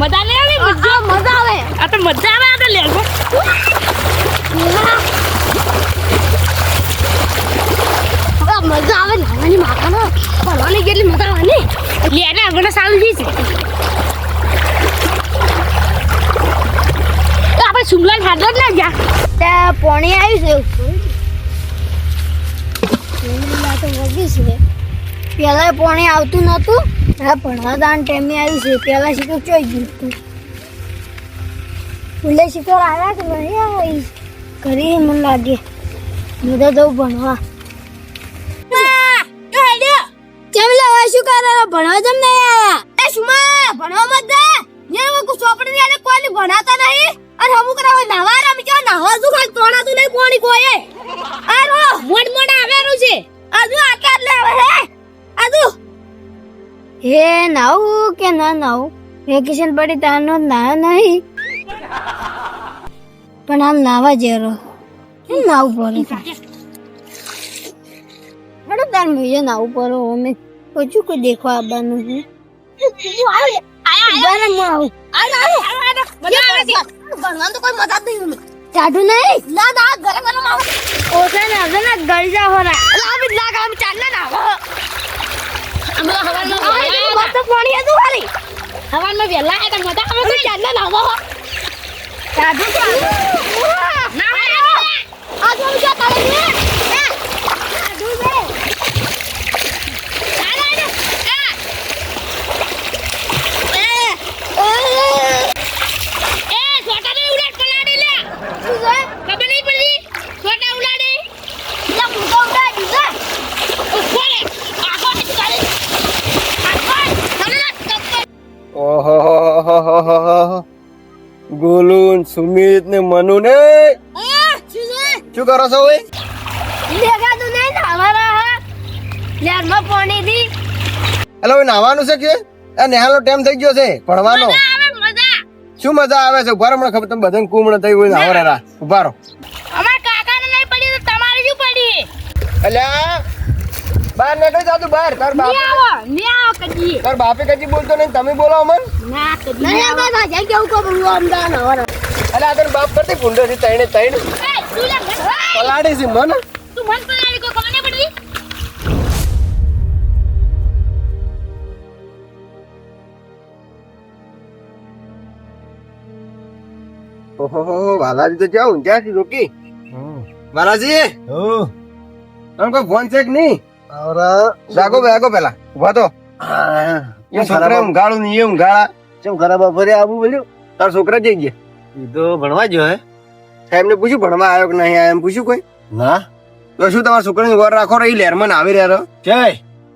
મજા લે આવે? મજા મજા આવે. આ તો મજા આવે આ તો હવે મજા આવે નાવાની માથાનો પડવાની કેટલી મજા આવે ને. લે ને આગળ સારું જઈશ આપણે આપણે ખાધો જ ના જા ત્યાં પોણી આવ્યું છે તો વગી છે. પહેલા પોણી આવતું નહોતું. હવે ભણવા દાન ટાઈમે આવ્યું છે. પહેલા શીખર ચોઈ ગયું હતું. ફૂલે શીખર આવ્યા કે નહીં આવી કરી મને લાગે. હું જવું ભણવા. કેમ લેવા શું કરે ભણવા જમ નહીં આયા? એ ભણવા મત દે. ને હું ને કોઈ ભણાતા નહીં? અને હમુક કરાવે નાવા રમી જો નાવા શું ખાલી તોડાતું નહીં કોણી કોઈ આરો મોડ મોડ આવેલું છે. આજુ આકાર લેવા હે. હે નાવું કે ના નાવું? વેકેશન પડી તારનો ના નહીં. પણ આમ નાવા જેરો કેમ નાવું પડે? હેડો તાર મુજે નાવું પડો અમે. ઓછું કોઈ દેખવા આવવાનું છે ચાટું નહીં? ના ના ગરમ ગરમ આવો ઓછા ના ના ને ગળી જા હોરા લાવી લાગ ચાલે ના આવો હવામાં હવામાં મસ્ત પાણી હતું ખાલી હવામાં વહેલા આવ્યા હતા મજા આવે છે. ચાલે ના ને મનુ ને? શું કરો છો ભાઈ દેખાતું નહીં ને હા. લેરમાં પાણી દી. એટલે હવે નાવાનું છે કે? આ નેહાલો ટાઈમ થઈ ગયો છે ભણવાનો. શું મજા આવે છે? ઊભા હમણાં ખબર તમે બધાને કુમણ થઈ હોય નાવરા રા ઊભા રહો. અમાર કાકાને નહીં પડી તો તમારે શું પડી? એટલે બહાર નીકળી જાવ તું બહાર તારની બાપે આવો ની તાર બાપે કદી બોલતો નહીં તમે બોલો અમન ના કેવું આ આગળ બાપ કરતી ભૂંડો છે તૈણે તૈણ. પલાડી છે મન? તું મન પલાડી કોઈ ખબર નહીં ઓહો વાલાજી તો જાઉં જ્યાંથી રોકી? વાલાજી? તમે કોઈ ફોન છે કે નહીં? જાગો જાગો પેલા ઊભા તો. એ છોકરા ઊંઘાડું નહીં એ ઊંઘાડા ચમ ખરાબ ફરે આવું બોલ્યું? તાર છોકરા જઈ ગયા. તો ભણવા જો હે સાહેબ ને પૂછ્યું ભણવા આવ્યો કે નહીં આવ્યો? એમ પૂછ્યું કોઈ? ના. તો શું તમારા છોકરાની ઘર રાખો રહી? લેરમાં આવી રહ્યા છે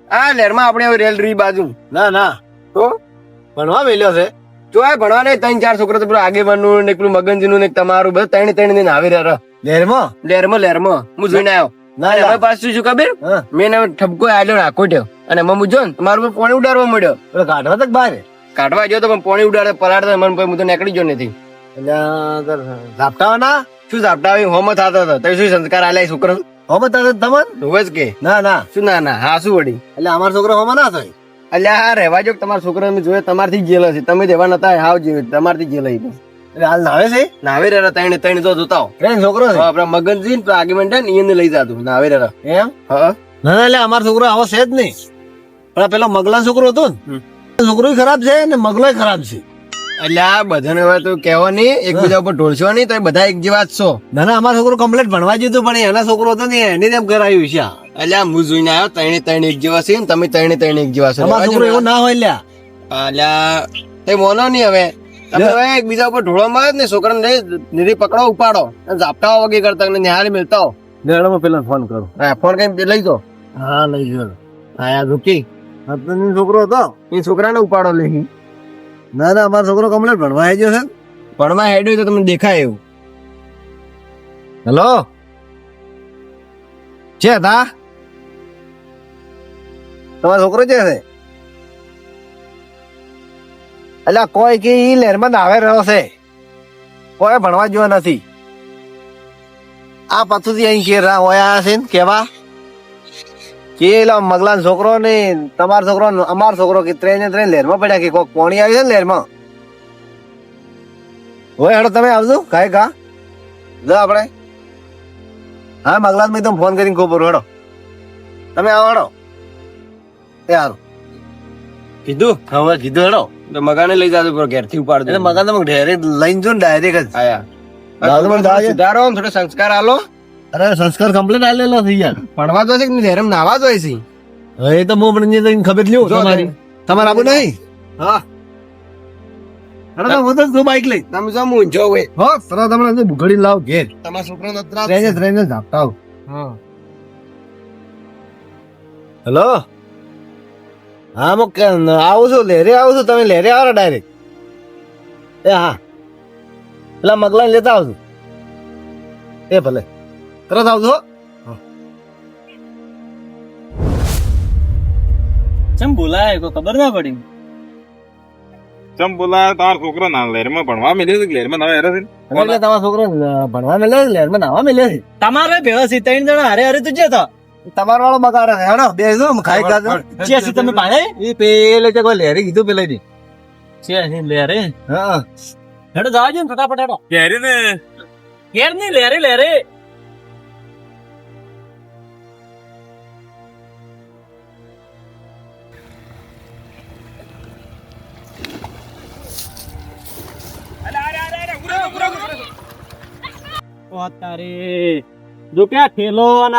આ લહેરમાં આપણે હવે રેલ રી બાજુ. ના ના. તો? ભણવા મેલ્યો છે. જો આ ભણવા નહીં ત્રણ ચાર છોકરા તો પેલું આગેવાનનું ને પેલું મગનજીનું ને તમારું બધું ત્રણ ત્રણ દિન આવી રહ્યા લહેરમાં લહેરમાં લહેરમાં હું જોઈને આવ્યો. ના હવે પાછું શું ખબર? મેં એને ઠપકો આલ્યો રાખો ટ્યો અને મમ્મી જો ને મારું પાણી ઉડાડવા મળ્યો. કાઢવા તક બહાર. કાઢવા ગયો તો પણ પોણી ઉડાડે પલાડતા મને પછી હું તો નીકળી ગયો નથી. ઝાપટાવાના? શું ઝાપટા આવી હોમ થતો હતો. તો શું સંસ્કાર આલ્યા છોકરા? હોમ થતો તમન? હોવે જ કે. ના ના. શું ના ના? હા શું વળી? એટલે અમારો છોકરો હોમ ના થાય? એટલે હા રહેવા જો તમારા છોકરા અમે જોયે તમારથી જેલ હશે. તમે દેવા નતા હાવ જીવ. તમારથી જેલ હતી એટલે હાલ નાવે છે? નાવે રહેલા ત્રણ ત્રણ જો જોતા હો. ટ્રેન છોકરો છે? આપડા મગનજી ને આગેમેન્ટ ને એને લઈ જાતું. નાવે રહ્યા એમ? હા ના ના એટલે અમારો છોકરો આવો છે જ નહીં. પણ આ પેલો મગલા છોકરો હતો ને છોકરો ખરાબ છે ને મગલો ખરાબ છે. એટલે આ બધાને હવે તું કહેવા નહીં એકબીજા ઉપર ઢોળશો નહીં તો બધા એક જેવા જ છો. ના ના અમારો છોકરો કમ્પ્લેટ ભણવા જતો પણ એના છોકરો હતો ને એને તેમ કરાયું છે. એટલે હું જોઈને આવ્યો ત્રણે ત્રણ એક જેવા છે ને તમે ત્રણે ત્રણ એક જેવા છો. અમારો છોકરો એવો ના હોય લ્યા. અલ્યા તે મોનો નહીં હવે. તમે હવે એકબીજા ઉપર ઢોળો મારો ને છોકરાને લઈ નીરી પકડો ઉપાડો. અને ઝાપટાઓ વગી કરતા ને નિહાળી મિલતા હો. મેડમ પેલા ફોન કરો. હા, ફોન કઈ લઈ દો હા લઈ ગયો હા રૂકી. રૂકી તો છોકરો હતો. એ છોકરાને ઉપાડો લઈ ના ના અમારો છોકરો કમ્પ્લેટ ભણવા આવી ગયો છે. ભણવા હેડ્યું તો તમને દેખાય એવું. હેલો? છે તા? તમારો છોકરો છે છે એટલે કોઈ કે ઈ લહેરમાં નાવે રહ્યો છે. કોઈ ભણવા જેવો નથી. આ પથુથી અહીં ઘેર હોય આયા છે ને કેવા? કે એલા મગલાન છોકરો ને તમારો છોકરો અમારો છોકરો કે ત્રણ ને ત્રણ લહેરમાં પડ્યા કે કોક પોણી આવી છે ને લહેરમાં? હોય હેડો તમે આવજો કાંઈ કા જો આપણે. હા મગલાન મેં તમે ફોન કરીને ખબર હેડો. તમે આવો હેડો. એ હારું. કીધું? હવે કીધું હેડો. તો મગાને લઈ જાજો પર ઘેરથી ઉપાડ એટલે મકાન તમે ડાયરેક્ટ લઈને જો ને ડાયરેક્ટ જ. આયા. સંસ્કાર આલો. અરે સંસ્કાર કમ્પ્લીટ આલેલો થઈ યાર. ભણવા તો છે કે ધેરમ નાવા તો છે. હવે એ તો હું પણ જઈને ખબર લ્યો તમારી. તમારે આવું નહીં? હા. અરે તો હું તો તું બાઈક લઈ? તમે જો મૂંઝો હોય હો તરત તમને ભૂખડી લાવ ઘેર. તમારા છોકરાનો ત્રાસ ટ્રેને ટ્રેને ઝાપટાવ હા. હેલો? હા હું કે- આવું છું લેરે આવું છું તમે લેરે આવો ડાયરેક્ટ એ હા. પેલા મગલા લેતા આવજો. એ ભલે. તરત આવજો. ચમ બોલાય કોઈ ખબર ના પડી? ચમ બોલાય? તાર છોકરો ના લહેરમાં ભણવા મેલ્યો છે લેરમાં નવા હેરો છે? એટલે તમાર છોકરો ભણવા મેલ્યો છે લેરમાં નાવા મેલ્યો છે? તમારે વ્યવસ્થિત ત્રણ જણા હારે હારે તું જતો તમારો વાળો બગાડે છે હેડો બેસો ખાઈ ખાજો ચેસી તમે પાડે? એ પેલે તે કોઈ લેરી કીધું પેલે ની છે લેરે હા. હેડો જવા દે ને ફટાફટ હેડો. કેરી ને? ઘેરની લે રે લે રે. જો કે ઠેલો અને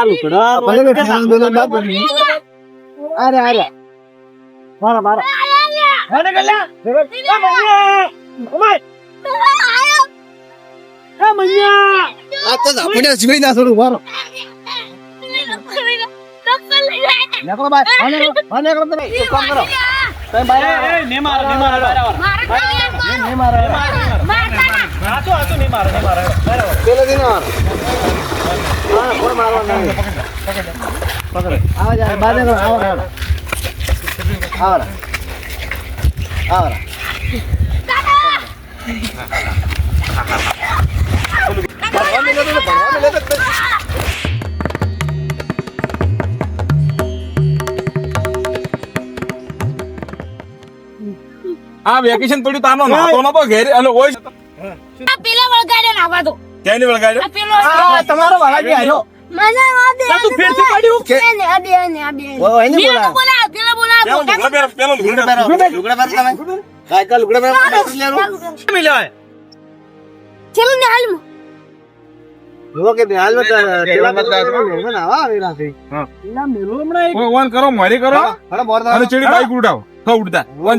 પડી. અરે અરે મારા મારા હેડે ગલ્યા ઓમાય એ મૈયા. આ તો આપણે જીવી ના થોડું મારો નીકળો બાય હા નીકળો હા તમે કામ કરો. તમે એ એ ને મારો ને મારો મારો આ તો આ તો ને મારો આ વેકેશન પડ્યું તાનો નાતો નતો ઘેર અને ઓય આ પેલા વળગાડ્યો દો ક્યાંની પેલો આ તમારો ને કરો મારી કરો. ચીડી બાઈક ઉડાવો. તો ઉડતા. ઓન